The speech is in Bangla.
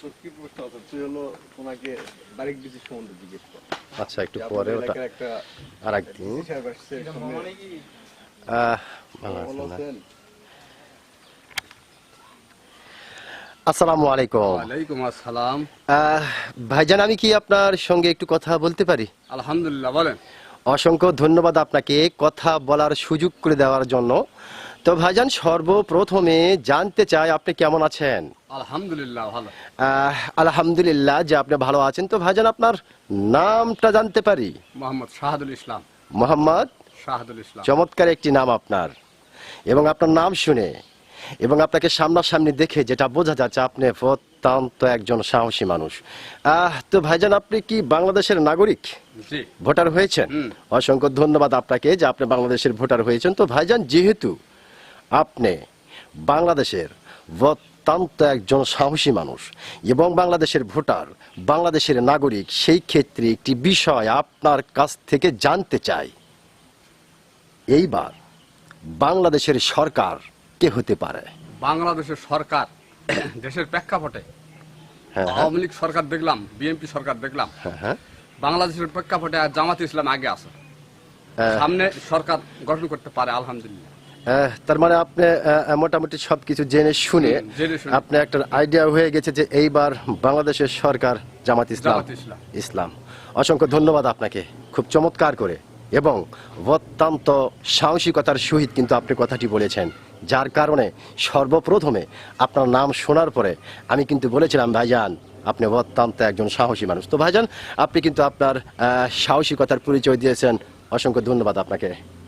তোর কি প্রশ্ন আছে হলো ওনাকে বারিক বিচি সম্বন্ধে জিজ্ঞেস কর আচ্ছা একটু পরে ওটা আর একদিন? আসসালামু আলাইকুম। আসসালাম। আহ, ভাইজান আমি কি আপনার সঙ্গে একটু কথা বলতে পারি? আলহামদুলিল্লাহ বলেন। অসংখ্য ধন্যবাদ আপনাকে কথা বলার সুযোগ করে দেওয়ার জন্য। তো ভাইজান সর্বপ্রথমে জানতে চাই আপনি কেমন আছেন? আলহামদুলিল্লাহ ভালো। আলহামদুলিল্লাহ যে আপনি ভালো আছেন। তো ভাইজান আপনার নামটা জানতে পারি? মোহাম্মদ শাহাদুল ইসলাম। মোহাম্মদ? শাহাদুল ইসলাম। চমৎকার একটি নাম আপনার। এবং আপনার নাম শুনে এবং আপনাকে সামনাসামনি দেখে যেটা বোঝা যাচ্ছে আপনি অত্যন্ত একজন সাহসী মানুষ। আহ তো ভাইজান আপনি কি বাংলাদেশের নাগরিক? ভোটার হয়েছেন? অসংখ্য ধন্যবাদ আপনাকে যে আপনি বাংলাদেশের ভোটার হয়েছেন। তো ভাইজান যেহেতু আপনি বাংলাদেশের অত্যন্ত একজন সাহসী মানুষ এবং বাংলাদেশের ভোটার বাংলাদেশের নাগরিক সেই ক্ষেত্রে একটি বিষয় আপনার কাছ থেকে জানতে চাই। এইবার বাংলাদেশের সরকার কে হতে পারে? বাংলাদেশের সরকার দেশের প্রেক্ষাপটে হ্যাঁ হ্যাঁ, আওয়ামী লীগ সরকার দেখলাম বিএনপি সরকার দেখলাম। হ্যাঁ বাংলাদেশের প্রেক্ষাপটে আর জামাত ইসলাম আগে আছে। সামনে সরকার গঠন করতে পারে আলহামদুলিল্লাহ। তার মানে আপনি মোটামুটি সবকিছু জেনে শুনে। আপনি একটা আইডিয়া হয়ে গেছে যে এইবার বাংলাদেশের সরকার জামাত ইসলাম। ইসলাম। অসংখ্য ধন্যবাদ আপনাকে। খুব চমৎকার করে। এবং অত্যন্ত সাহসিকতার সহিত কিন্তু আপনি কথাটি বলেছেন যার কারণে সর্বপ্রথমে আপনার নাম শোনার পরে আমি কিন্তু বলেছিলাম ভাইজান আপনি অত্যন্ত একজন সাহসী মানুষ। তো ভাইজান আপনি কিন্তু আপনার আহ, সাহসিকতার পরিচয় দিয়েছেন। অসংখ্য ধন্যবাদ আপনাকে।